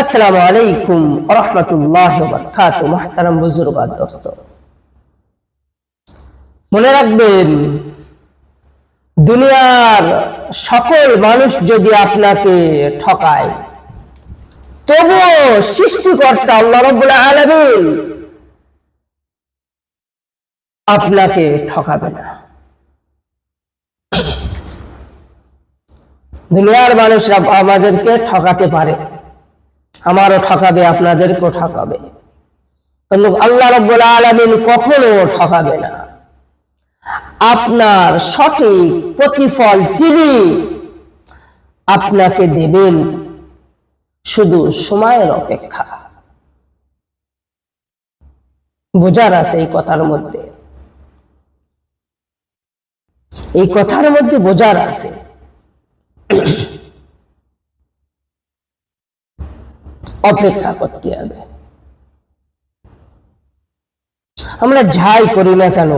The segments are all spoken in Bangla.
আসসালামু আলাইকুম রহমতুল্লাহ বরকাত মহতারাম বুজুর্গ দোস্ত। মনে রাখবেন, দুনিয়ার সকল মানুষ যদি আপনাকে ঠকায়, তবুও সৃষ্টিকর্তা আল্লাহ রব্বুল আলামিন আপনাকে ঠকাবে না। দুনিয়ার মানুষরা আমাদেরকে ঠকাতে পারে। আমারও ঠকাবে, আপনাদেরকেও ঠকাবে। আল্লাহ রব্বুল আলমিন কখনো ঠকাবে না। আপনার সঠিক প্রতিফল তিনি আপনাকে দেবেন শুধু সময়ের অপেক্ষা। বোঝার আছে এই কথার মধ্যে। এই কথার মধ্যে বোঝার আছে। অপেক্ষা করতে হবে। আমরা যাই করি না কেন,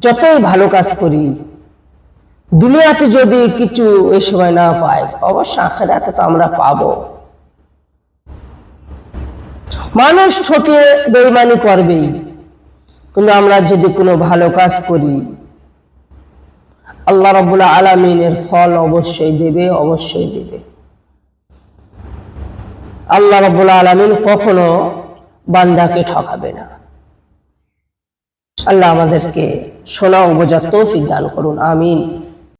যতই ভালো কাজ করি, দুনিয়াতে যদি কিছু এই সময় না পাই, অবশ্য আখেরাতে তো আমরা পাবো। মানুষ ঠকে বেইমানি করবেই, কিন্তু আমরা যদি কোনো ভালো কাজ করি, আল্লাহ রবুল্লা আলমিনের ফল অবশ্যই দেবে অবশ্যই দেবে। আল্লাহ রবুল আলমিন কখনো বান্দাকে ঠকাবে না। আল্লাহ আমাদেরকে সোনা ও তৌফিক দান করুন, আমিন।